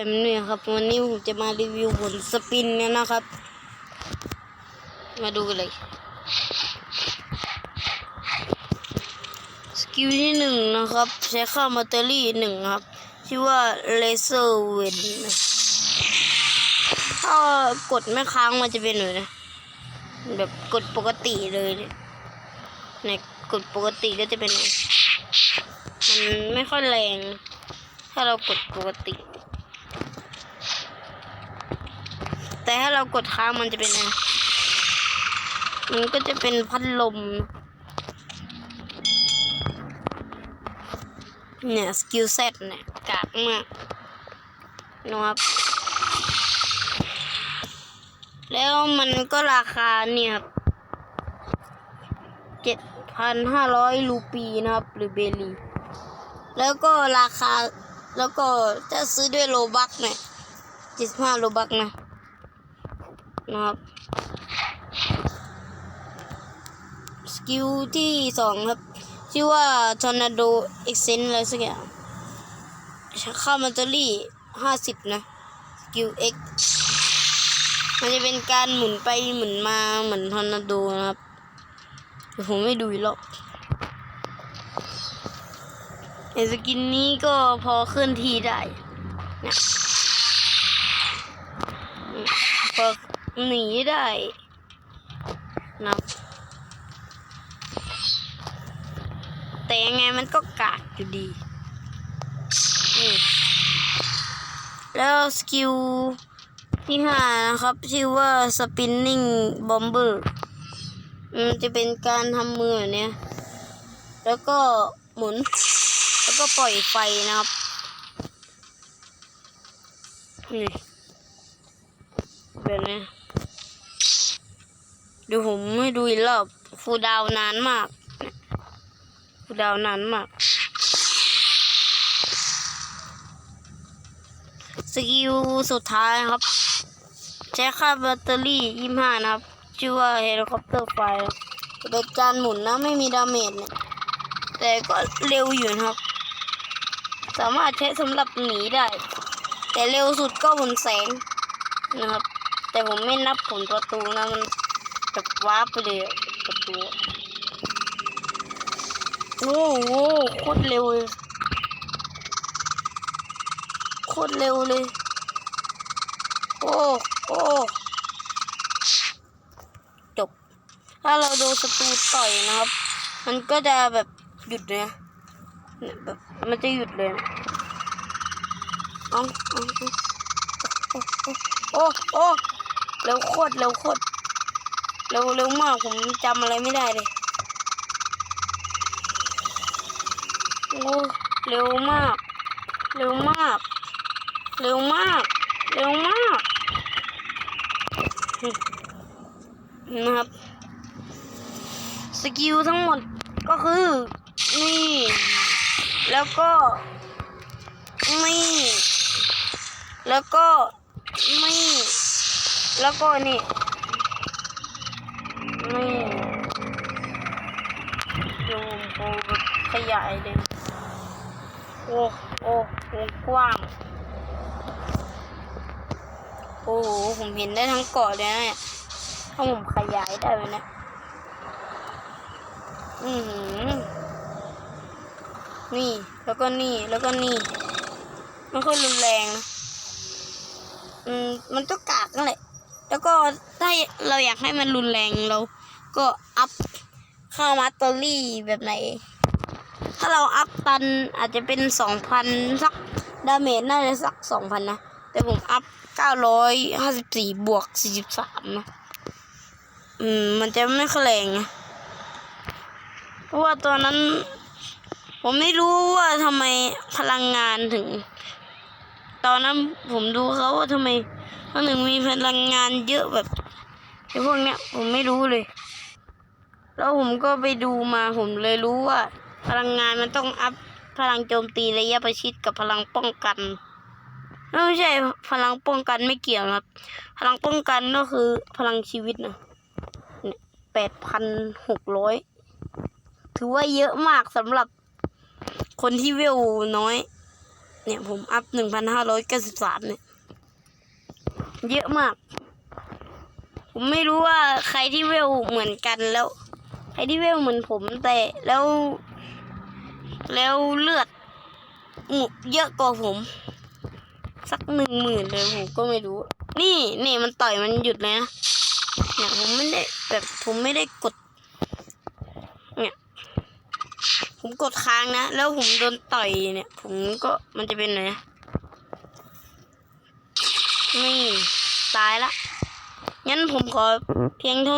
แฟมิลี่ครับวันนี้ผมจะมารีวิวผลสปินเนี่ยนะครับ มาดูกันเลย สกิลที่หนึ่งนะครับ ใช้ค่าแบตเตอรี่หนึ่งครับ ชื่อว่าเลเซอร์เวนถ้ากดไม่ค้างมันจะเป็นแบบนี้แบบกดปกติเลยเนี่ยเนี่ยกดปกติก็จะเป็นอย่งมันไม่ค่อยแรง ถ้าเรากดปกติ แต่ถ้าเรากดค้างมันจะเป็นไงมันก็จะเป็นพัดลม เนี่ยสกิลเซ็ตเนี่ยกากมากนะครับแล้วมันก็ราคาเนี่ยครับเจ็ดพันห้าร้อยรูปีนะครับ หรือเบลีแล้วก็ราคาแล้วก็จะซื้อด้วยโลบักเนี่ยเจ็ดห้าโลบักนะ นะครับ สกิลที่สองครับ ชื่อว่า Tornado e x c e n อะไรสักอย่างค่าแบตเตอรี่ห้าสิบนะสกิล X มันจะเป็นการหมุนไปหมุนมาเหมือนทอร์นาโดนะครับผมไม่ดูอีกหรอกไอสกินนี้ก็พอเคลื่อนที่ได้เนี่ยพอ หนีได้นะแต่ยังไงมันก็กากอยู่ดีนี่แล้วสกิลที่ห้านะครับ ชื่อว่า spinning bomber มันจะเป็นการทำมือเนี้ยแล้วก็หมุน แล้วก็ปล่อยไฟนะครับนี่แบบนี้ เดี๋ยวผมให้ดูอีกรอบฟูดาวนานมากฟูดาวนานมาก สกิลสุดท้ายครับ ใช้ค่าแบตเตอรี่ยี่ห้านะครับ ชื่อว่าเฮลิคอปเตอร์ไฟเป็นการหมุนนะไม่มีดาเมจเนี่ยแต่ก็เร็วอยู่นะครับ สามารถใช้สำหรับหนีได้ แต่เร็วสุดก็บนแสงนะครับ แต่ผมไม่นับผลประตูนะมัน แบบว้าร์ปไปเลยประตูโอ้โหโคตรเร็วเลยโคตรเร็วเลย โอ้โอ้จบ ถ้าเราโดนศัตรูต่อยนะครับ มันก็จะแบบหยุดเลยนะเนี่ยแบบมันจะหยุดเลยนะเอาเอาเอาโอ้โอ้โอ้เร็วโคตรเร็วโคตร เร็วเร็วมากผมจำอะไรไม่ได้เลยโอ้เร็วมาก เร็วมาก เร็วมาก เร็วมากนะครับ สกิลทั้งหมดก็คือ นี่ แล้วก็ นี่ แล้วก็ นี่ แล้วก็นี่นี่ดู โอ้ขยายเลย โอ้โอ้วงกว้าง โอ้โหผมเห็นได้ทั้งเกาะเลยนะเนี่ยถ้าผมขยายได้ไหมนะอือหือนี่แล้วก็นี่แล้วก็นี่ มันค่อยรุนแรงนะอืมมันก็กากนั่นแหละ แล้วก็ถ้าเราอยากให้มันรุนแรงเราก็อัพ ค่ามาตอรี่แบบไหน ถ้าเราอัพตันอาจจะเป็นสองพันสักดาเมจน่าจะสักสองพันนะ แต่ผมอัพเก้าร้อยห้าสิบสี่บวกสี่สิบสามนะ อืม มันจะไม่ค่อยแรงนะเพราะว่าตัวนั้น ผมไม่รู้ว่าทำไมพลังงานถึง ตอนนั้นผมดูเขาว่าทำไมเขาถึงมีพลังงานเยอะแบบไอ้พวกเนี้ยผมไม่รู้เลย แล้วผมก็ไปดูมาผมเลยรู้ว่า พลังงานมันต้องอัพพลังโจมตีระยะประชิดกับพลังป้องกันไม่ใช่พลังป้องกันไม่เกี่ยวนะครับ พลังป้องกันก็คือพลังชีวิตนะแปดพันหกร้อยถือว่าเยอะมากสำหรับคนที่เวลน้อย เนี่ยผมอัพหนึ่งพันห้าร้อยเก้าสิบสามเนี่ย เยอะมาก ผมไม่รู้ว่าใครที่เวลเหมือนกันแล้ว ครที่เวลเหมือนผมแต่แล้ว แล้วเลือดหมุเยอะกว่าผม สักหนึ่งหมื่นเลยผมก็ไม่รู้ นี่นี่มันต่อยมันหยุดเลยนะเนี่ยผมไม่ได้แบบผมไม่ได้กด เนี่ย ผมกดค้างนะ แล้วผมโดนต่อยเนี่ย ผมก็มันจะเป็นไงนะนี่ตายละงั้นผมขอเพียงเท่า